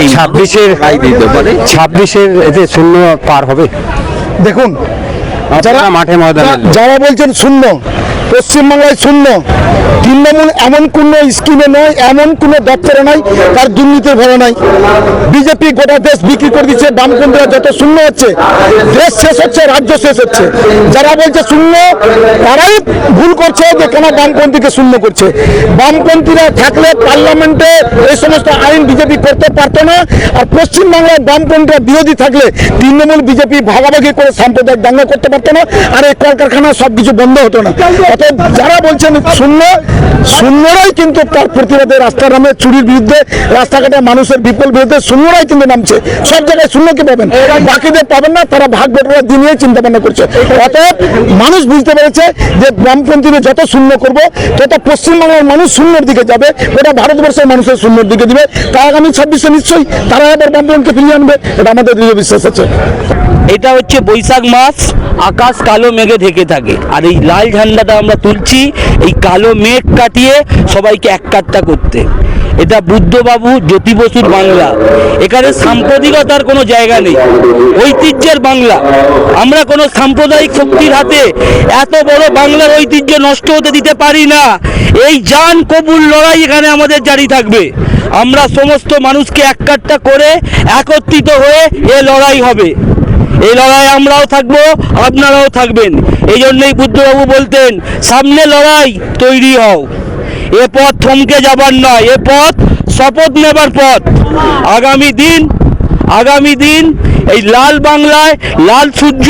এই ছাব্বিশের ছাব্বিশের এতে শূন্য পার হবে। দেখুন যারা মাঠে ময়দানে যারা বলছেন শূন্য পশ্চিমবাংলায় শূন্য। তৃণমূল এমন কোনো স্কিমে নয়, এমন কোনো দপ্তরে নাই তার দুর্নীতির ভরে নাই। বিজেপি গোটা দেশ বিক্রি করে দিচ্ছে, বামপন্থীরা যত শূন্য হচ্ছে, দেশ শেষ হচ্ছে, রাজ্য শেষ হচ্ছে। যারা বলছে শূন্য, তারাই ভুল করছে যে কেন বামপন্থীকে শূন্য করছে। বামপন্থীরা থাকলে পার্লামেন্টে এই সমস্ত আইন বিজেপি করতে পারতো না, আর পশ্চিমবাংলায় বামপন্থীরা বিরোধী থাকলে তৃণমূল বিজেপি ভাগাভাগি করে সাম্প্রদায়িক দাঙ্গা করতে পারতো না, আর এই কলকারখানা সব কিছু বন্ধ হতো না। অতএব যারা বলছেন শূন্য, শূন্যরাই কিন্তু তার প্রতিবাদে রাস্তা নামে চুরির বিরুদ্ধে, রাস্তাঘাটে মানুষের বিপুল বিরুদ্ধে শূন্যরাই কিন্তু নামছে। সব জায়গায় শূন্যকে পাবেন? বাকিদের পাবেন না, তারা ভাগ বটোয়ার দিয়ে চিন্তা ভাবনা করছে। অতএব মানুষ বুঝতে পেরেছে যে বামপন্থীদের যত শূন্য করব, তত পশ্চিমবঙ্গের মানুষ শূন্যর দিকে যাবে ওটা ভারতবর্ষের মানুষের শূন্যর দিকে দিবে। তা আগামী ছাব্বিশে নিশ্চয়ই তারা এবার বামপন্থীকে ফিরিয়ে আনবে, এটা আমাদের দৃঢ় বিশ্বাস আছে। এটা হচ্ছে বৈশাখ মাস, আকাশ কালো মেঘে ঢেকে থাকে। আর এই লাল ঝান্ডাটা আমরা তুলছি, এই কালো মেঘ কাটিয়ে সবাইকে এক কাট্টা করতে। এটা বুদ্ধবাবু জ্যোতি বসুর বাংলা। এখানে সাম্প্রদায়িকতার কোনো জায়গা নেই। ঐতিহ্যের বাংলা। আমরা কোনো সাম্প্রদায়িক শক্তির হাতে এত বড় বাংলার ঐতিহ্য নষ্ট হতে দিতে পারি না। এই জান কবুল লড়াই এখানে আমাদের জারি থাকবে। আমরা সমস্ত মানুষকে এক কাট্টা করে একত্রিত হয়ে এ লড়াই হবে। এই লড়াই আমরাও থাকব, আপনারাও থাকবেন। এই জন্যই বুদ্ধবাবু বলতেন, সামনে লড়াই, তৈরি হও। এ পথ থমকে যাবার নয়, এ পথ শপথ নেবার পথ। আগামী দিন আগামী দিন এই লাল বাংলায় লাল সূর্য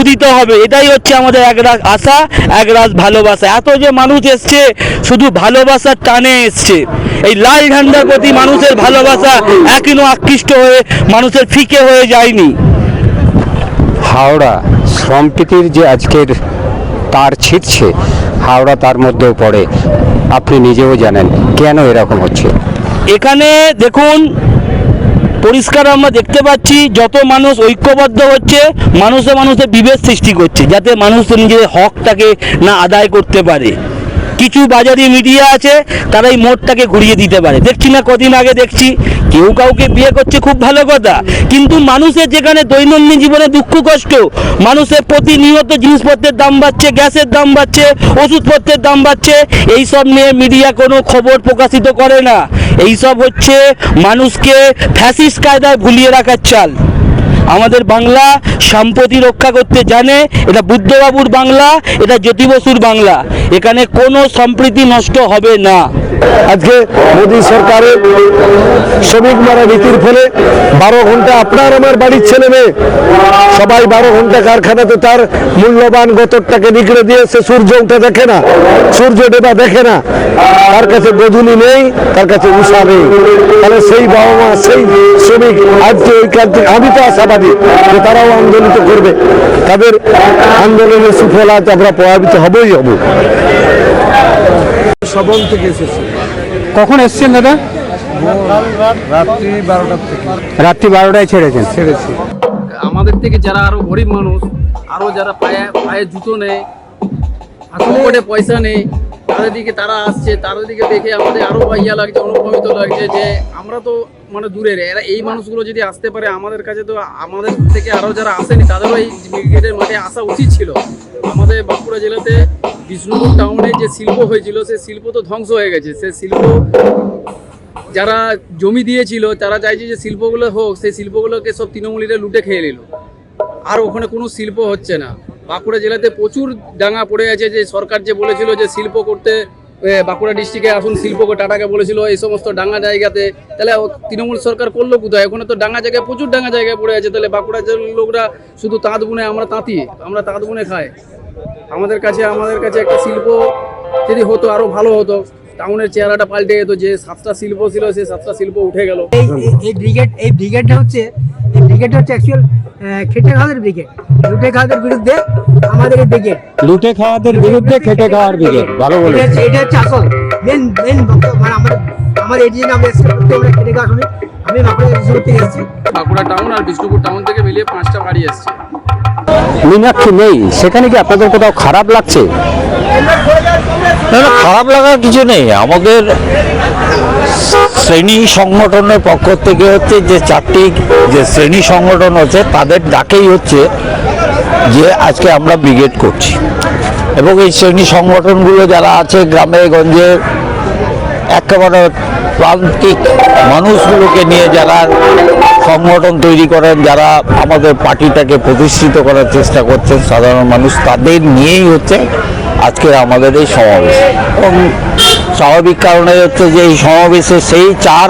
উদিত হবে। এটাই হচ্ছে আমাদের একরাশ আশা, একরাশ ভালোবাসা। এত যে মানুষ এসছে, শুধু ভালোবাসার টানে এসছে। এই লাল ঝান্ডার প্রতি মানুষের ভালোবাসা এখনও আকৃষ্ট হয়ে, মানুষের ফিকে হয়ে যায়নি। হাওড়া সম্প্রীতির যে আজকের তার ছিটছে, হাওড়া তার মধ্যেও পড়ে। আপনি নিজেও জানেন কেন এরকম হচ্ছে। এখানে দেখুন, পরিষ্কার আমরা দেখতে পাচ্ছি, যত মানুষ ঐক্যবদ্ধ হচ্ছে, মানুষে মানুষে বিভেদ সৃষ্টি করছে, যাতে মানুষ নিজের হকটাকে না আদায় করতে পারে। কিছু বাজারি মিডিয়া আছে, তারা এই মোড়টাকে ঘুরিয়ে দিতে পারে। দেখছি না, কদিন আগে দেখছি, কেউ কাউকে বিয়ে করছে, খুব ভালো কথা। কিন্তু মানুষের যেখানে দৈনন্দিন জীবনে দুঃখ, কষ্ট, মানুষের প্রতিনিয়ত জিনিসপত্রের দাম বাড়ছে, গ্যাসের দাম বাড়ছে, ওষুধপত্রের দাম বাড়ছে এই সব নিয়ে মিডিয়া কোনো খবর প্রকাশিত করে না। এইসব হচ্ছে মানুষকে ফ্যাসিস কায়দায় ভুলিয়ে রাখার চাল। আমাদের বাংলা সম্পত্তি রক্ষা করতে জানে, এটা বুদ্ধবাবুর বাংলা, এটা জ্যোতি বসুর বাংলা। এখানে কোনো সম্প্রীতি নষ্ট হবে না। আজকে মোদী সরকারের শ্রমিক মারা নীতির ফলে বারো ঘণ্টা আপনার আমার বাড়ির ছেলে মেয়ে, সবাই বারো ঘণ্টা কারখানাতে তার মূল্যবান গতরটাকে নিগড়ে দিয়ে সে সূর্য উঠে দেখে না, সূর্য ডেবা দেখে না। তার কাছে গধুলি নেই, তার কাছে উষা নেই। তাহলে সেই বাবা মা, সেই শ্রমিক, আজকে ওই থেকে আমি তো আশাবাদী যে তারাও আন্দোলিত করবে। তাদের আন্দোলনের সুফল আজ আমরা প্রভাবিত হবই হব। সবল থেকে এসেছি। কখন এসছেন দাদা? রাত্রি বারোটার থেকে। রাত্রি বারোটায় ছেড়েছেন। ছেড়েছি। আমাদের থেকে যারা আরও গরিব মানুষ আরও যারা পায়ে পায়ে জুতো নেই পকেটে পয়সা নেই তাদের দিকে তারা আসছে তাদের দিকে দেখে আমাদের আরও ইয়া লাগছে অনুপ্রমিত লাগছে যে আমরা তো মানে দূরের এরা এই মানুষগুলো যদি আসতে পারে আমাদের কাছে তো আমাদের থেকে আরও যারা আসেনি তাদেরও এই ক্রিকেটের মাঠে আসা উচিত ছিল। আমাদের বাঁকুড়া জেলাতে বিষ্ণুপুর টাউনে যে শিল্প হয়েছিল, সে শিল্প তো ধ্বংস হয়ে গেছে। সে শিল্প যারা জমি দিয়েছিল, তারা চাইছে যে শিল্পগুলো হোক, সেই শিল্পগুলোকে সব তৃণমূলীরা লুটে খেয়ে নিল। আর ওখানে কোনো শিল্প হচ্ছে না। বাঁকুড়া জেলাতে প্রচুর ডাঙা পড়ে আছে যে সরকার যে বলেছিল যে শিল্প করতে বাঁকুড়া ডিস্ট্রিক্টে আসুন, শিল্প টাটাকে বলেছিল, এই সমস্ত ডাঙা জায়গাতে। তাহলে তৃণমূল সরকার করল কোথায়? ওখানে তো ডাঙা জায়গায়, প্রচুর ডাঙা জায়গায় পড়ে আছে। তাহলে বাঁকুড়া জেলার লোকরা শুধু তাঁত বুনে, আমরা তাঁতি আমরা তাঁত বুনে খাই। আমাদের কাছে আমাদের কাছে একটা শিল্প যদি হতো আরও ভালো হতো। টাউনের চেহারাটা পাল্টে যেত যে সাতটা শিল্প ছিল সেই সাতটা শিল্প উঠে গেল। এই এই ব্রিগেড এই ব্রিগেডটা হচ্ছে এই ব্রিগেডটা হচ্ছে অ্যাকচুয়াল খেটে খাওয়াদের ব্রিগেড লুটে খাওয়াদের বিরুদ্ধে আমাদের এই ব্রিগেড লুটে খাওয়াদের বিরুদ্ধে খেটে খাওয়ার দিকে ভালো এটা হচ্ছে এটা হচ্ছে আসল। মেন মেন মানে আমার আমার এই আমরা খেটে খাওয়া শুনি আমি বাঁকুড়া থেকে এসেছি। বাঁকুড়া টাউন আর বিষ্ণুপুর টাউন থেকে মিলিয়ে পাঁচটা বাড়ি এসছে। মীনাক্ষী নেই। সেখানে কি আপনাদের কোথাও খারাপ লাগছে? না না খারাপ লাগার কিছু নেই। আমাদের শ্রেণি সংগঠনের পক্ষ থেকে হচ্ছে যে চারটি যে শ্রেণি সংগঠন আছে তাদের ডাকেই হচ্ছে যে আজকে আমরা ব্রিগেড করছি। এবং এই শ্রেণি সংগঠনগুলো যারা আছে গ্রামে গঞ্জে একেবারে প্রান্তিক মানুষগুলোকে নিয়ে যারা সংগঠন তৈরি করেন, যারা আমাদের পার্টিটাকে প্রতিষ্ঠিত করার চেষ্টা করছেন, সাধারণ মানুষ, তাদের নিয়েই হচ্ছে আজকে আমাদের এই সমাবেশ। এবং স্বাভাবিক কারণে হচ্ছে যে এই সমাবেশে সেই চার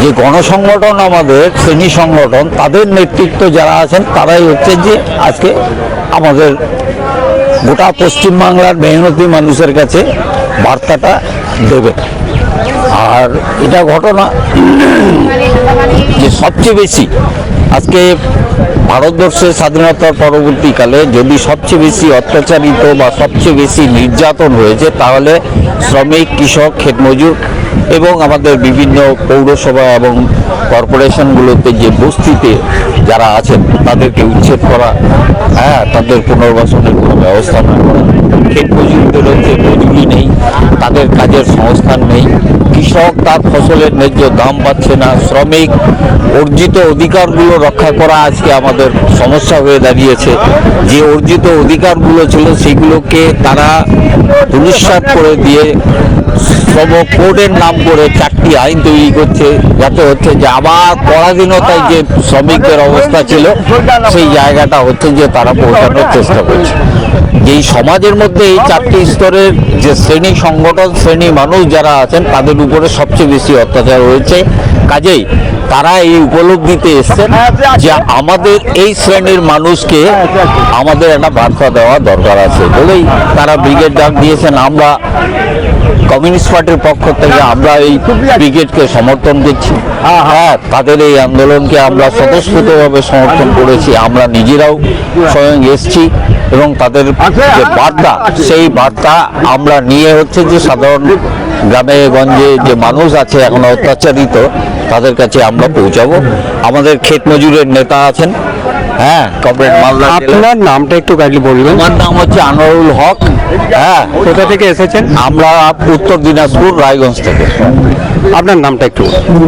যে গণসংগঠন আমাদের, শ্রেণি সংগঠন, তাদের নেতৃত্ব যারা আছেন, তারাই হচ্ছে যে আজকে আমাদের গোটা পশ্চিমবাংলার মেহনতি মানুষের কাছে বার্তাটা দেবে আর এটা ঘটনা যে সবচেয়ে বেশি, আজকে ভারতবর্ষের স্বাধীনতার পরবর্তীকালে যদি সবচেয়ে বেশি অত্যাচারিত বা সবচেয়ে বেশি নির্যাতন হয়েছে, তাহলে শ্রমিক, কৃষক ক্ষেতমজুর এবং আমাদের বিভিন্ন পৌরসভা এবং কর্পোরেশনগুলোতে যে বস্তিতে যারা আছেন, তাদেরকে উচ্ছেদ করা হ্যাঁ তাদের পুনর্বাসনের কোনো ব্যবস্থা না করা ক্ষেত মজুরি নেই, তাদের কাজের সংস্থান নেই। কৃষক, তার ফসলের ন্যায্য দাম পাচ্ছে না। শ্রমিক, অর্জিত অধিকারগুলো রক্ষা করা আজকে আমাদের সমস্যা হয়ে দাঁড়িয়েছে। যে অর্জিত অধিকারগুলো ছিল সেগুলোকে তারা দুলিশ্বাত করে দিয়ে শ্রম কোডের নাম করে চারটি আইন তৈরি করছে, যাতে হচ্ছে যে আবার পরাধীনতায় যে শ্রমিকদের অবস্থা ছিল, সেই জায়গাটা হচ্ছে যে তারা পৌঁছানোর চেষ্টা করছে। যেই সমাজের মধ্যে এই চারটি স্তরের যে শ্রেণি, সংগঠন শ্রেণি মানুষ যারা আছেন, তাদের উপরে সবচেয়ে বেশি অত্যাচার হয়েছে। কাজেই তারা এই উপলব্ধিতে এসছেন যে আমাদের এই শ্রেণির মানুষকে আমাদের একটা বার্তা দেওয়া দরকার আছে। বলেই তারা ব্রিগেড ডাক দিয়েছেন। আমরা কমিউনিস্ট পার্টির পক্ষ থেকে আমরা এই ব্রিগেডকে সমর্থন দিচ্ছি হ্যাঁ তাদের এই আন্দোলনকে আমরা স্বতঃস্ফূর্তভাবে সমর্থন করেছি। আমরা নিজেরাও স্বয়ং এসছি এবং তাদের যে বার্তা সেই বার্তা আমরা নিয়ে হচ্ছে যে সাধারণ গ্রামে গঞ্জে যে মানুষ আছে এখন অত্যাচারিত তাদের কাছে আমরা পৌঁছাবো। আমাদের ক্ষেত মজুরের নেতা আছেন হ্যাঁ কমরেড মালদা আপনার নামটা একটু কাইন্ডলি বলবেন। আমার নাম হচ্ছে আনোয়ারুল হক হ্যাঁ। কোথা থেকে এসেছেন? আমরা উত্তর দিনাজপুর রায়গঞ্জ থেকে। আপনার নামটা একটু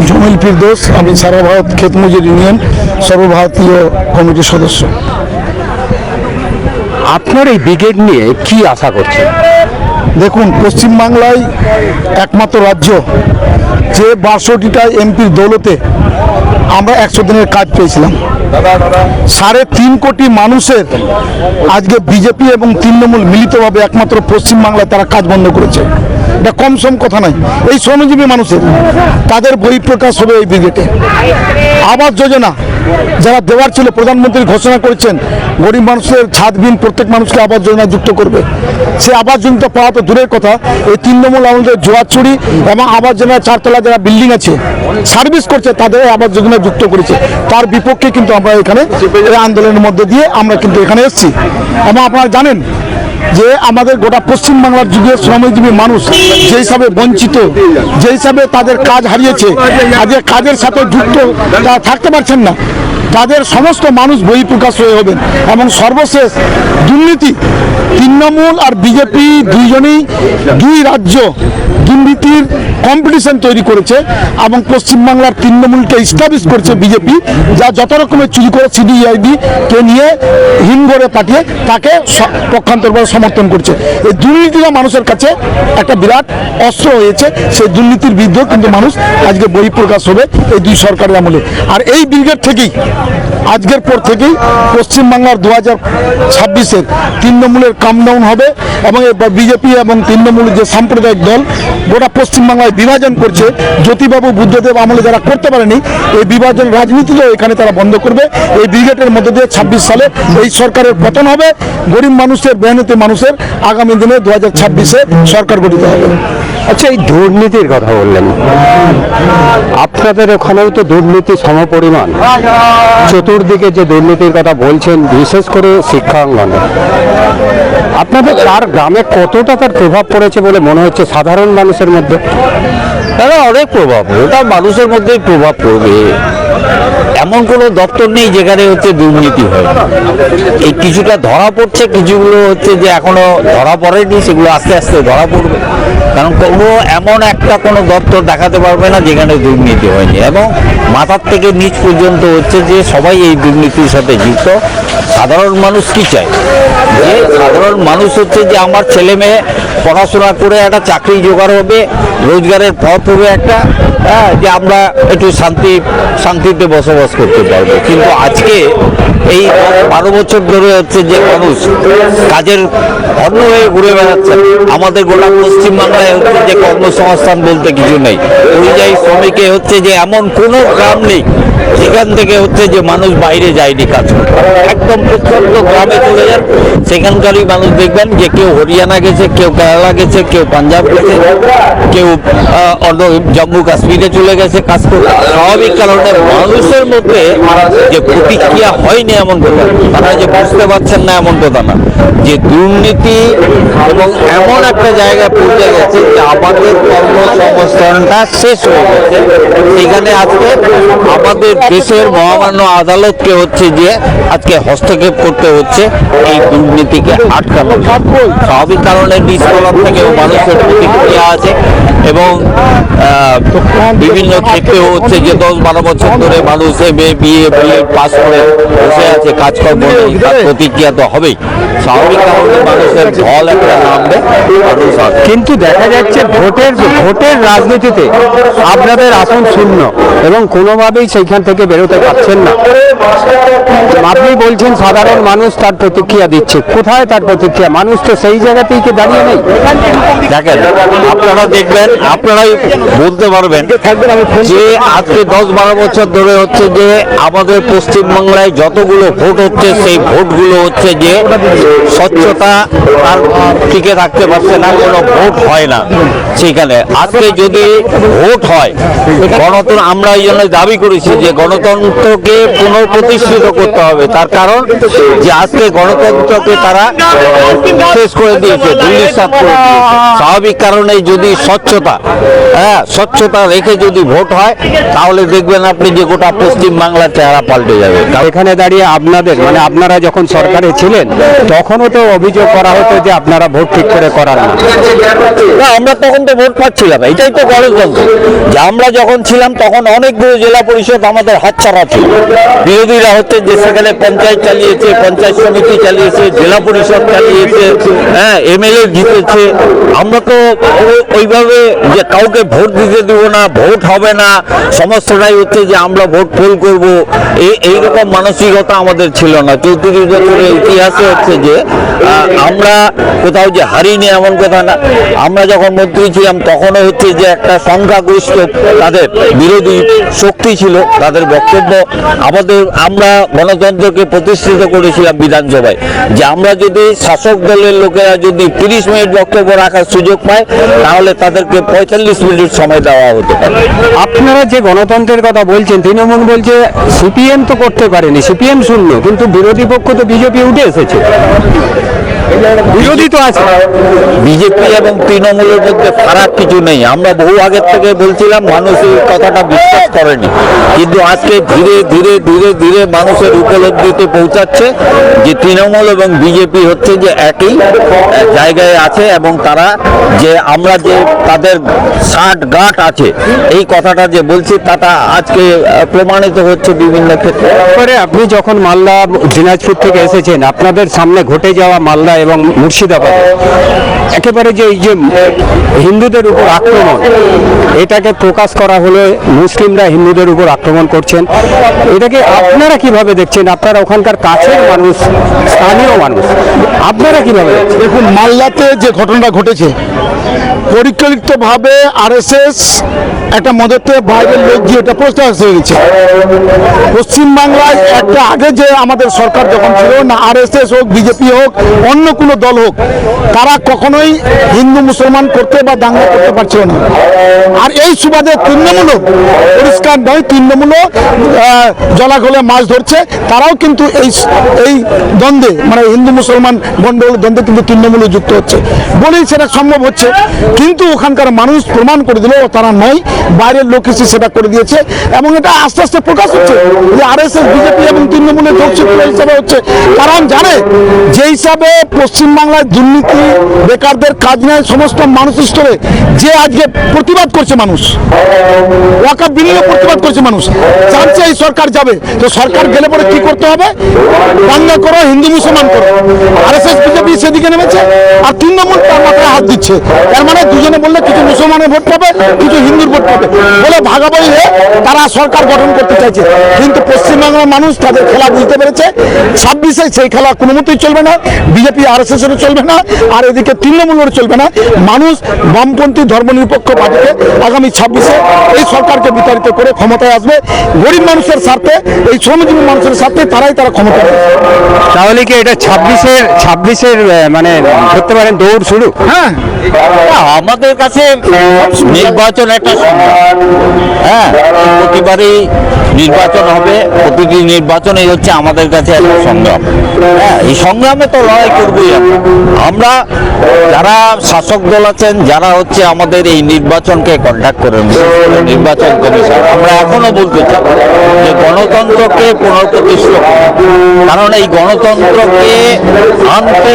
জমিল ফিরদোস আমি সারা ভারত ক্ষেত মজুর ইউনিয়ন সর্বভারতীয় কমিটির সদস্য। আপনার এই ব্রিগেড নিয়ে কি আশা করছেন? দেখুন, পশ্চিমবাংলায় একমাত্র রাজ্য যে বাষট্টিটা এমপির দৌলতে আমরা একশো দিনের কাজ পেয়েছিলাম। সাড়ে তিন কোটি মানুষের আজকে বিজেপি এবং তৃণমূল মিলিতভাবে একমাত্র পশ্চিমবাংলায় তারা কাজ বন্ধ করেছে। এটা কম সম কথা নয়, এই শ্রমজীবী মানুষের, তাদের বই প্রকাশ হবে এই ব্রিগেডে। আবাস যোজনা যারা দেওয়ার ছিল, প্রধানমন্ত্রী ঘোষণা করেছেন, গরিব মানুষের ছাদবিন প্রত্যেক মানুষকে আবাস যোজনা যুক্ত করবে। সে আবাস যোজনা পাওয়া তো দূরের কথা, এই তৃণমূল আমাদের জোয়ারচুরি এবং আবাস যোজনা চারতলা যারা বিল্ডিং আছে সার্ভিস করছে, তাদের আবাস যোজনা যুক্ত করেছে। তার বিপক্ষে কিন্তু আমরা এখানে আন্দোলনের মধ্যে দিয়ে আমরা কিন্তু এখানে এসেছি। এবং আপনারা জানেন যে আমাদের গোটা পশ্চিম পশ্চিমবাংলার যুগের শ্রমজীবী মানুষ, যে হিসাবে বঞ্চিত, যে হিসাবে তাদের কাজ হারিয়েছে আজকে কাজের সাথে যুক্ত থাকতে পারছেন না। তাদের সমস্ত মানুষ বহিঃপ্রকাশ হয়ে হবেন। এবং সর্বশেষ দুর্নীতি তৃণমূল আর বিজেপি দুইজনেই দুই রাজ্য দুর্নীতির কম্পিটিশন তৈরি করেছে এবং পশ্চিমবাংলার তৃণমূলকে ইস্টাবলিশ করছে বিজেপি, যা যত রকমের চুরি করে সিডিআইডি কে নিয়ে হিমঘরে পাঠিয়ে তাকে স- পক্ষান্তরভাবে সমর্থন করছে। এই দুর্নীতিটা মানুষের কাছে একটা বিরাট অস্ত্র হয়েছে, সেই দুর্নীতির বিরুদ্ধেও কিন্তু মানুষ আজকে বহিঃপ্রকাশ হবে এই দুই সরকারের আমলে। আর এই ব্রিগেড থেকেই আজকের পর থেকেই পশ্চিমবাংলার দু হাজার ছাব্বিশের তৃণমূলের কামডাউন হবে এবং বিজেপি এবং তৃণমূলের যে সাম্প্রদায়িক দল, গোটা পশ্চিমবাংলায় বিভাজন করছে। জ্যোতিবাবু, বুদ্ধদেব আমলে যারা করতে পারেনি, এই বিভাজন রাজনীতিও এখানে তারা বন্ধ করবে। এই ব্রিগেডের মধ্যে দিয়ে ছাব্বিশ সালে এই সরকারের পতন হবে। গরিব মানুষের, মেহনতি মানুষের আগামী দিনে দু হাজার ছাব্বিশে সরকার গঠিত হবে। আচ্ছা এই দুর্নীতির কথা বললেন। আপনাদের ওখানেও তো দুর্নীতি সমপরিমাণ। চতুর্দিকে যে দুর্নীতির কথা বলছেন, বিশেষ করে শিক্ষাঙ্গনে আপনাদের তার গ্রামে কতটা তার প্রভাব পড়েছে বলে মনে হচ্ছে সাধারণ মানুষের মধ্যে? তারা অনেক প্রভাব ওটা মানুষের মধ্যেই প্রভাব পড়বে। এমন কোনো দপ্তর নেই যেখানে হচ্ছে দুর্নীতি হয়। এই কিছুটা ধরা পড়ছে, কিছুগুলো হচ্ছে যে এখনও ধরা পড়েনি, সেগুলো আস্তে আস্তে ধরা পড়বে। কারণ কোনো এমন একটা কোনো দপ্তর দেখাতে পারবে না যেখানে দুর্নীতি হয়নি। এবং মাথার থেকে নিচ পর্যন্ত হচ্ছে যে সবাই এই দুর্নীতির সাথে যুক্ত। সাধারণ মানুষ কি চায়? যে সাধারণ মানুষ হচ্ছে যে আমার ছেলে মেয়ে পড়াশোনা করে একটা চাকরি জোগাড় হবে, রোজগারের পথ হবে একটা হ্যাঁ যে আমরা একটু শান্তি, শান্তিতে বসবাস করতে পারব। কিন্তু আজকে এই বারো বছর ধরে হচ্ছে যে মানুষ কাজের অন্য হয়ে ঘুরে বেড়াচ্ছে, আমাদের গোটা পশ্চিমবাংলায় হচ্ছে যে কর্মসংস্থান বলতে কিছু নেই। পরিযায়ী শ্রমিকে হচ্ছে যে এমন কোনো গ্রাম নেই সেখান থেকে হচ্ছে যে মানুষ বাইরে যায়নি কাজ একদম প্রত্যন্ত গ্রামে চলে যান, সেখানকারই মানুষ দেখবেন যে কেউ হরিয়ানা গেছে, কেউ কেরালা গেছে, কেউ পাঞ্জাব গেছে, কেউ জম্মু কাশ্মীরে চলে গেছে কাজ করতে স্বাভাবিক কারণে মানুষের মধ্যে যে প্রতিক্রিয়া হয়নি এমন কথা তারা যে বুঝতে পারছেন না এমন কথা না। যে দুর্নীতি এবং এমন একটা জায়গায় পৌঁছে গেছে যে আমাদের কর্মসংস্থানটা শেষ হয়ে গেছে। সেখানে আজকে আমাদের দেশের মহামান্য আদালতকে হচ্ছে যে আজকে হস্তক্ষেপ করতে হচ্ছে এই দুর্নীতিকে আটকানো স্বাভাবিক কারণে নিচতলার থেকেও মানুষের প্রতিক্রিয়া আছে এবং বিভিন্ন ক্ষেত্রেও হচ্ছে যে দশ বারো বছর ধরে মানুষ M A BA BA pass করে বসে আছে কাজকর্ম প্রতিক্রিয়া তো হবেই। স্বাভাবিক কারণে মানুষের ঢল একটা নামবে কিন্তু দেখা যাচ্ছে ভোটের ভোটের রাজনীতিতে আপনাদের আসন শূন্য এবং কোনোভাবেই সেইখান থেকে বেরোতে পারছেন না। আপনি বলছেন সাধারণ মানুষ তার প্রতিক্রিয়া দিচ্ছে। কোথায় তার প্রতিক্রিয়া? মানুষ তো সেই জায়গাতেই কি দাঁড়িয়ে নেই? দেখেন, আপনারা দেখবেন, আপনারাই বলতে পারবেন যে আজকে দশ বারো বছর ধরে হচ্ছে যে আমাদের পশ্চিমবাংলায় যতগুলো ভোট হচ্ছে, সেই ভোটগুলো হচ্ছে যে স্বচ্ছতা আর টিকে থাকতে পারছে না, কোনো ভোট হয় না সেখানে। আজকে যদি ভোট হয়, গণতন্ত্র, আমরা এই জন্য দাবি করেছি যে গণতন্ত্রকে পুনঃপ্রতিষ্ঠিত করতে হবে। তার কারণ যে আজকে গণতন্ত্রকে তারা শেষ করে দিয়েছে করে দিয়েছে স্বাভাবিক কারণে যদি স্বচ্ছতা হ্যাঁ স্বচ্ছতা রেখে যদি ভোট হয় তাহলে দেখবেন আপনি যে গোটা পশ্চিম বাংলার চেহারা পাল্টে যাবে। এখানে দাঁড়িয়ে আপনাদের মানে আপনারা যখন সরকারে ছিলেন তখনও তো অভিযোগ করা হতো যে আপনারা ভোট ঠিক করে করার না। না আমরা তখন তো ভোট পাচ্ছিলাম এটাই তো গণতন্ত্র। যে আমরা যখন ছিলাম তখন অনেকগুলো জেলা পরিষদ আমাদের হাতছাড়া ছিল। বিরোধীরা হচ্ছে যে সেখানে পঞ্চায়েত চালিয়েছে পঞ্চায়েত সমিতি চালিয়েছে জেলা পরিষদ চালিয়েছে হ্যাঁ এমএলএ জিতেছে আমরা তো ওইভাবে যে কাউকে ভোট দিতে দিব না, ভোট হবে না, সমস্যাটাই হচ্ছে যে আমরা ভোট ফেল করব। এইরকম মানসিকতা আমাদের ছিল না। চৌত্রিশ বছরের ইতিহাসে হচ্ছে যে আমরা কোথাও যে হারিনি এমন কথা না। আমরা যখন মন্ত্রী ছিলাম, তখনও হচ্ছে যে একটা সংখ্যাগরিষ্ঠ তাদের বিরোধী শক্তি ছিল, তাদের বক্তব্য আমাদের, আমরা গণতন্ত্রকে প্রতিষ্ঠিত করেছিলাম বিধানসভায়। যে আমরা যদি শাসক দলের লোকেরা যদি তিরিশ মিনিট বক্তব্য রাখার সুযোগ পায়, তাহলে তাদেরকে পঁয়তাল্লিশ মিনিট সময় দেওয়া হতে পারে। আপনারা যে গণতন্ত্রের কথা বলছেন, তৃণমূল বলছে সিপিএম তো করতে পারেনি, সিপিএম শূন্য, কিন্তু বিরোধী পক্ষ তো বিজেপি উঠে এসেছে। বিরোধী তো আছে। বিজেপি এবং তৃণমূলের মধ্যে ফারাক কিছু নেই। আমরা বহু আগের থেকে বলছিলাম মানুষ এই কথাটা বিশ্বাস করেনি। কিন্তু আজকে ধীরে ধীরে ধীরে ধীরে মানুষের উপলব্ধিতে পৌঁছাচ্ছে যে তৃণমূল এবং বিজেপি হচ্ছে যে একই জায়গায় আছে এবং তারা যে আমরা যে তাদের ষাট গাঁট আছে এই কথাটা যে বলছি তাটা আজকে প্রমাণিত হচ্ছে বিভিন্ন ক্ষেত্রে। পরে আপনি যখন মালদা দিনাজপুর থেকে এসেছেন আপনাদের সামনে ঘটে যাওয়া মালদা এবং মুর্শিদাবাদ। একেবারে যে এই যে হিন্দুদের উপর আক্রমণ, এটাকে প্রকাশ করা হলো মুসলিমরা হিন্দুদের উপর আক্রমণ করছেন। এটাকে আপনারা কীভাবে দেখছেন? আপনারা ওখানকার কাছের মানুষ, স্থানীয় মানুষ, আপনারা কীভাবে দেখুন, মালদাতে যে ঘটনাটা ঘটেছে, পরিকল্পিতভাবে আরএসএস একটা মদতে বাইরের লোক দিয়ে এটা প্রস্তাব হয়ে গেছে পশ্চিমবাংলায় একটা আগে যে আমাদের সরকার যখন ছিল, না আরএসএস হোক, বিজেপি হোক, অন্য কোনো দল হোক তারা কখনোই হিন্দু মুসলমান করতে বা দাঙ্গা করতে পারছিল না। আর এই সুবাদে তৃণমূলও পরিষ্কার নয় তৃণমূলও আহ, জলাগলে মাছ ধরছে। তারাও কিন্তু এই এই দ্বন্দ্বে মানে হিন্দু মুসলমান গন্ডগোল দ্বন্দ্বে কিন্তু তৃণমূলও যুক্ত হচ্ছে। বলেই সেটা সম্ভব হচ্ছে কিন্তু ওখানকার মানুষ প্রমাণ করে দিল তারা নয় বাইরের লোক এসে সেটা করে দিয়েছে। এবং এটা আস্তে আস্তে প্রকাশ হচ্ছে যে আর এস এস বিজেপি এবং তৃণমূলের যোগসূত্র হিসাবে হচ্ছে। কারণ জানে যে হিসাবে পশ্চিমবাংলায় দুর্নীতি, বেকারদের কাজ নেয় সমস্ত মানুষ স্তরে। যে আজকে প্রতিবাদ করছে মানুষ ওয়াকা বিনিয়োগ প্রতিবাদ করছে মানুষ। জানছে এই সরকার যাবে। তো সরকার গেলে পরে কি করতে হবে? দাঙ্গা করো, হিন্দু, মুসলমান করো। আর এস এস বিজেপি সেদিকে নেমেছে আর তৃণমূল তার মাথায় হাত দিচ্ছে। তার মানে দুজনে বললে কিছু মুসলমানের ভোট পাবে, কিছু হিন্দুর ভোট পাবে। বলে ভাগাভাগি হয়ে তারা সরকার গঠন করতে চাইছে। কিন্তু পশ্চিমবাংলার মানুষ তাদের খেলা বুঝতে পেরেছে। ছাব্বিশে সেই খেলা কোনো মতেই চলবে না। বিজেপি আর এস এসেরও চলবে না আর এদিকে তৃণমূলের চলবে না। মানুষ বামপন্থী ধর্মনিরপেক্ষ পার্টিকে আগামী ছাব্বিশে এই সরকারকে বিতাড়িত করে ক্ষমতায় আসবে। গরিব মানুষের স্বার্থে এই শ্রমজীবী মানুষের স্বার্থে তারাই তারা ক্ষমতায় আসবে। তাহলে কি এটা ছাব্বিশের ছাব্বিশের মানে ধরতে পারেন দৌড় শুরু? হ্যাঁ। আমাদের কাছে নির্বাচন একটা সংগ্রাম হ্যাঁ প্রতিবারই নির্বাচন হবে প্রতিটি নির্বাচনই হচ্ছে আমাদের কাছে একটা সংগ্রাম। হ্যাঁ এই সংগ্রামে তো লড়াই করবই আমরা। আমরা যারা শাসক দল আছেন, যারা হচ্ছে আমাদের এই নির্বাচনকে কন্ডাক্ট করেন নির্বাচন কমিশন, আমরা এখনও বলতে চাই যে গণতন্ত্রকে পুনঃপ্রতিষ্ঠিত করা। কারণ এই গণতন্ত্রকে আনতে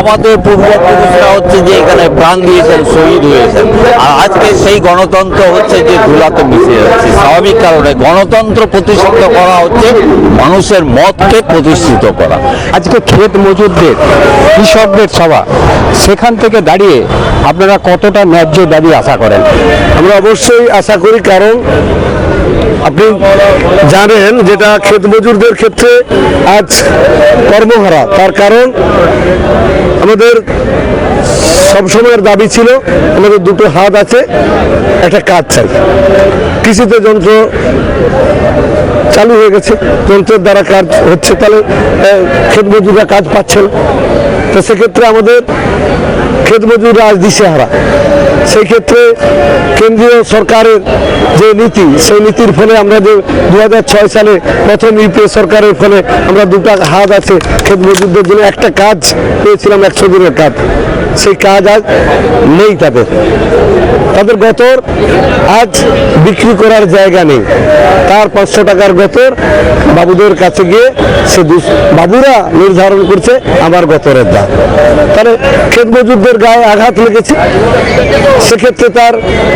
আমাদের পূর্বপুরুষরা হচ্ছে যে এখানে প্রাণ দিয়েছেন, শহীদ হয়েছেন আর আজকে সেই গণতন্ত্র হচ্ছে যে ধুলাতে মিশে যাচ্ছে স্বাভাবিক কারণে গণতন্ত্র প্রতিষ্ঠিত করা হচ্ছে মানুষের মতকে প্রতিষ্ঠিত করা আজকে ক্ষেত মজুরদের কৃষকদের সভা সেখান থেকে দাঁড়িয়ে আপনারা কতটা ন্যায্য দাবি আশা করেন? আমরা অবশ্যই আশা করি, কারণ আপনি জানেন যেটা ক্ষেত মজুরদের ক্ষেত্রে আজ কর্মহারা। তার কারণ আমাদের সবসময়ের দাবি ছিল, আমাদের দুটো হাত আছে, একটা কাজ চাই। কৃষিতে যন্ত্র চালু হয়ে গেছে। যন্ত্রের দ্বারা কাজ হচ্ছে। তাহলে ক্ষেত মজুররা কাজ পাচ্ছে না তো সেক্ষেত্রে আমাদের ক্ষেত মজুররা আজ দিশেহারা। সেই ক্ষেত্রে কেন্দ্রীয় সরকারের যে নীতি, সেই নীতির ফলে আমরা যে দু হাজার ছয় সালে প্রথম ইউপিএ সরকারের ফলে আমরা দুটা হাত আছে ক্ষেত মজুরদের জন্য। একটা কাজ পেয়েছিলাম, একশো দিনের কাজ। সেই কাজ আজ নেই তাদের। তাদের গতর আজ বিক্রি করার জায়গা নেই। তার পাঁচশো টাকার গতর বাবুদের কাছে গিয়ে সে বাবুরা নির্ধারণ করছে আমার গতরের দাম। তাহলে ক্ষেত মজুরদের গায়ে আঘাত লেগেছে। সেক্ষেত্রে তার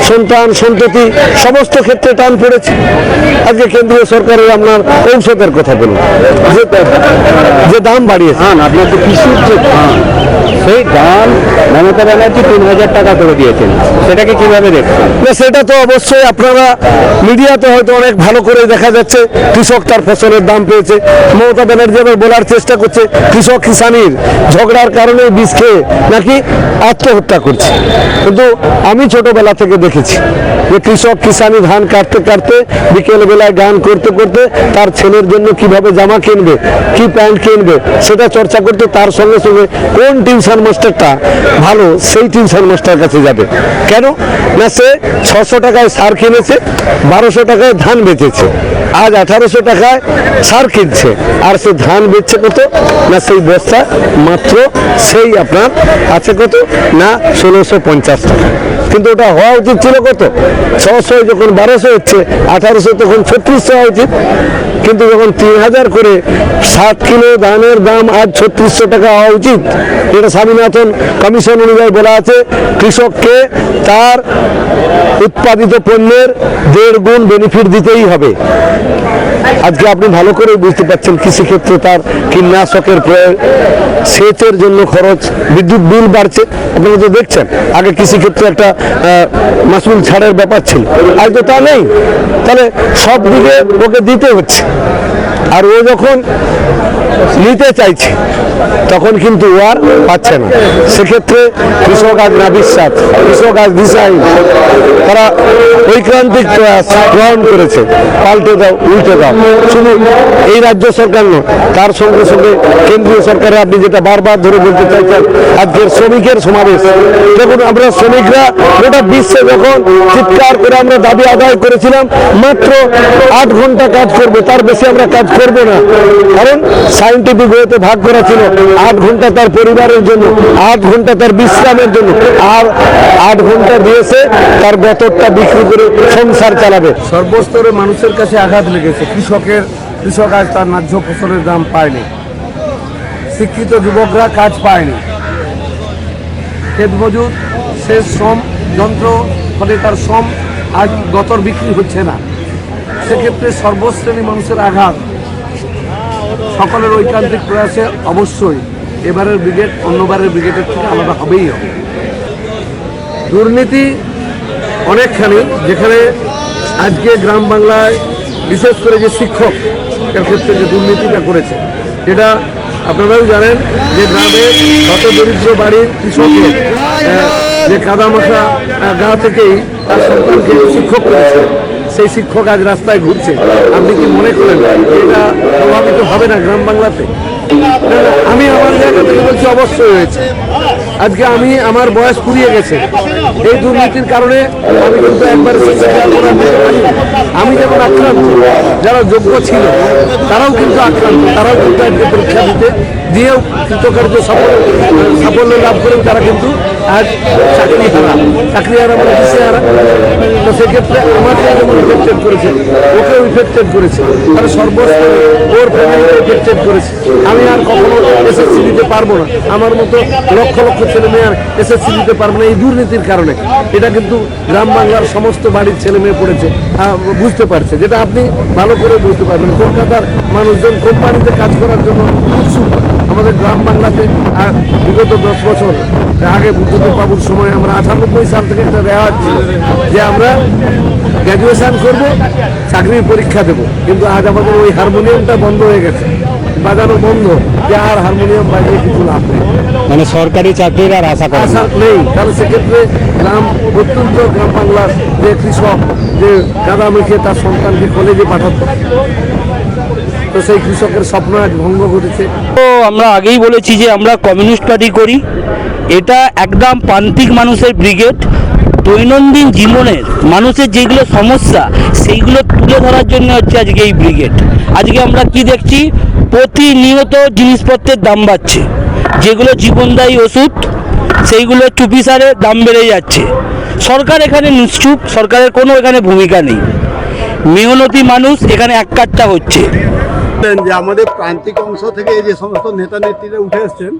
সন্তান, সন্ততি সমস্ত ক্ষেত্রে টান পড়েছে। আজকে কেন্দ্রীয় সরকারের আপনার ঔষধের কথা বলুন। যে দাম বাড়িয়েছে। ধান আপনার যে কৃষির যে ধান সেই ধান মমতা ব্যানার্জি তিন হাজার টাকা করে দিয়েছেন। সেটাকে কীভাবে দেখছেন? সেটা তো অবশ্যই আপনারা মিডিয়াতে হয়তো অনেক ভালো করে দেখা যাচ্ছে, কৃষক তার ফসলের দাম পেয়েছে। মমতা ব্যানার্জি আবার বলার চেষ্টা করছে, কৃষক কিষানির ঝগড়ার কারণে বিষ খেয়ে নাকি আত্মহত্যা করছে। কিন্তু আমি ছোটবেলা থেকে দেখেছি যে কৃষক কিষানি ধান কাটতে কাটতে বিকেল বেলায় গান করতে করতে তার ছেলের জন্য কীভাবে জামা কিনবে, কি প্যান্ট কিনবে, সেটা চর্চা করতে তার সঙ্গে সঙ্গে কোন টিউশন মাস্টারটা ভালো, সেই টিউশন মাস্টার কাছে যাবে। কেন? না সে ছশো টাকায় সার কিনেছে, বারোশো টাকায় ধান বেচেছে। আজ আঠারোশো টাকায় সার কিনছে। আর সে ধান বেচছে কত? না সেই বস্তা, মাত্র সেই আপনার আছে কত? না ষোলোশো পঞ্চাশ টাকা। কিন্তু ওটা হওয়া উচিত ছিল কত? ছশো যখন বারোশো হচ্ছে, আঠারোশো তখন ছত্রিশশো হওয়া উচিত। কিন্তু যখন তিন হাজার করে সাত কিলো ধানের দাম আজ ছত্রিশশো টাকা হওয়া উচিত। এটা স্বামীনাথন কমিশন অনুযায়ী বলা আছে, কৃষককে তার উৎপাদিত পণ্যের দেড় গুণ বেনিফিট দিতেই হবে। আজকে আপনি ভালো করে বুঝতে পারছেন কৃষিক্ষেত্রে তার কীটনাশকের প্রয়োগ, সেচের জন্য খরচ, বিদ্যুৎ বিল বাড়ছে। আপনারা তো দেখছেন, আগে কৃষিক্ষেত্রে একটা মাসুল ছাড়ের ব্যাপার ছিল। আজ তো তা নেই। তাহলে সব দিকে ওকে দিতে হচ্ছে। আর ও যখন নিতে চাইছে, তখন কিন্তু ও আর পাচ্ছে না। সেক্ষেত্রে কৃষক আজ নাবিশ্বাস কৃষক আজ দিশাহীন। তারা ঐক্রান্তিক প্রয়াস গ্রহণ করেছে। পাল্টে দাও, উল্টে দাও। শুধু এই রাজ্য সরকার নয়, তার সঙ্গে সঙ্গে কেন্দ্রীয় সরকারে আপনি যেটা বারবার ধরে বলতে চাইছেন, আজকের শ্রমিকের সমাবেশ। দেখুন, আমরা শ্রমিকরা গোটা বিশ্বে যখন চিৎকার করে আমরা দাবি আদায় করেছিলাম, মাত্র আট ঘণ্টা কাজ করবে, তার বেশি আমরা কাজ করব না। কারণ সাইন্টিফিক ওয়েতে ভাগ করা ছিল। আট ঘণ্টা তার পরিবারের জন্য আট ঘণ্টা তার বিশ্রামের জন্য, আর আট ঘণ্টা দিয়েছে তার বেতনটা বিক্রি করে সংসার চালাবে। সর্বস্তরে মানুষের কাছে আঘাত লেগেছে। কৃষকের, কৃষক আজ তার ন্যায্য ফসলের দাম পায়নি। শিক্ষিত যুবকরা কাজ পায়নি। ক্ষেত মজুর সে শ্রম, যন্ত্র ফলে তার শ্রম আজ গতর বিক্রি হচ্ছে না। সেক্ষেত্রে সর্বশ্রেণী মানুষের আঘাত সকলের ঐকান্তিক প্রয়াসে অবশ্যই এবারের ব্রিগেড অন্যবারের ব্রিগেডের থেকে আলাদা হবেই হবে। দুর্নীতি অনেকখানি, যেখানে আজকে গ্রাম বাংলায় বিশেষ করে যে শিক্ষক এর ক্ষেত্রে যে দুর্নীতিটা করেছে এটা আপনারাও জানেন যে গ্রামে শত দরিদ্র বাড়ির কৃষকের যে কাদামাখা গা থেকেই তার সন্তানকে শিক্ষক করেছে। সেই শিক্ষক আজ রাস্তায় ঘুরছে। আপনি কি মনে করেন এটা প্রভাবিত হবে না গ্রাম বাংলাতে? আমি আমার জায়গা থেকে বলছি অবশ্যই হয়েছে। আজকে আমি আমার বয়স ফুরিয়ে গেছে। এই দুর্নীতির কারণে আমি কিন্তু একবার আমি যেমন আক্রান্ত, যারা যোগ্য ছিল, তারাও কিন্তু আক্রান্ত, তারাও কিন্তু আজকে পরীক্ষা দিতে, দিয়েও কৃতকার্য সফল সাফল্য লাভ করেও তারা কিন্তু আজ চাকরি হারা। চাকরি হারা মানে কিসে হারা? তো সেক্ষেত্রে আমাকে যেমন ইফেক্টেড করেছে। ওকেও ইফেক্টেড করেছে। তারা সর্বস্ব ওর ফ্যামিলি ইফেক্টেড করেছে। আমি আর কখনো এসএসসি দিতে পারব না। আমার মতো লক্ষ লক্ষ ছেলে মেয়ে আর এসএসসি দিতে পারব না এই দুর্নীতির কারণে। এটা কিন্তু গ্রাম বাংলার সমস্ত বাড়ির ছেলে মেয়ে পড়েছে। বুঝতে পারছে। যেটা আপনি ভালো করে বুঝতে পারবেন। কলকাতার মানুষজন কোম্পানিতে কাজ করার জন্য উৎসুক। আমাদের গ্রাম বাংলাতে আহ, বিগত দশ বছর আগে বুদ্ধদেব বাবুর সময় আমরা আঠানব্বই সাল থেকে একটা রেওয়াজ ছিল যে আমরা গ্র্যাজুয়েশন করব চাকরির পরীক্ষা দেব। কিন্তু আজ আমাদের ওই হারমোনিয়ামটা বন্ধ হয়ে গেছে। বাজানো বন্ধ যে আর হারমোনিয়াম বাজিয়ে কিছু লাভ নেই। মানে সরকারি চাকরির আর আশা আশা নেই তাহলে সেক্ষেত্রে গ্রাম অত্যন্ত গ্রাম বাংলার যে কৃষক যে গাদা মেখে তার সন্তানকে কলেজে পাঠাতো। সেই কৃষকের স্বপ্ন আজ ভঙ্গ ঘটেছে। তো আমরা আগেই বলেছি যে আমরা কমিউনিস্ট পার্টি করি। এটা একদম প্রান্তিক মানুষের ব্রিগেড দৈনন্দিন জীবনের মানুষের যেগুলো সমস্যা, সেইগুলো তুলে ধরার জন্য হচ্ছে আজকে এই ব্রিগেড আজকে আমরা কি দেখছি? প্রতিনিয়ত জিনিসপত্রের দাম বাড়ছে। যেগুলো জীবনদায়ী ওষুধ, সেইগুলো চুপিসারে দাম বেড়ে যাচ্ছে। সরকার এখানে নিশ্চুপ, সরকারের কোনো এখানে ভূমিকা নেই। মেহনতি মানুষ এখানে এক কাটটা হচ্ছে। বললেন যে আমাদের প্রান্তিক অংশ থেকে যে সমস্ত নেতা নেত্রীরা উঠে এসছেন,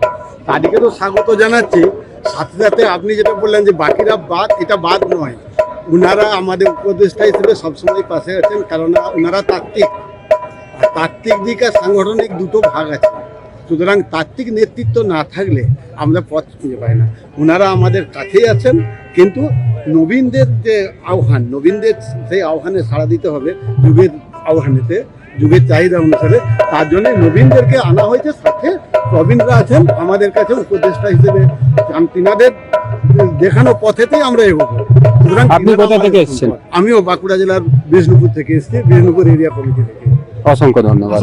তাদেরকে তো স্বাগত জানাচ্ছি। সাথে সাথে আপনি যেটা বললেন যে বাকিরা বাদ, এটা বাদ নয়। ওনারা আমাদের উপদেষ্টা হিসেবে সবসময় পাশে আছেন কারণ ওনারা তাত্ত্বিক। আর তাত্ত্বিক দিক আর সাংগঠনিক দুটো ভাগ আছে। সুতরাং তাত্ত্বিক নেতৃত্ব না থাকলে আমরা পথ খুঁজে পাই না। ওনারা আমাদের কাছেই আছেন, কিন্তু নবীনদের যে আহ্বান, নবীনদের সেই আহ্বানে সাড়া দিতে হবে, যুগের আহ্বানেতে। যুগের চাহিদা অনুসারে। তার জন্য নবীনদেরকে আনা হয়েছে সাথে প্রবীণরা আছেন। আমাদের কাছে উপদেষ্টা হিসেবে তিনাদের দেখানো পথেতেই আমরা এগোবো। সুতরাং আপনি কোথা থেকে এসেছেন? আমিও বাঁকুড়া জেলার বিষ্ণুপুর থেকে এসেছি বিষ্ণুপুর এরিয়া কমিটি থেকে। অসংখ্য ধন্যবাদ।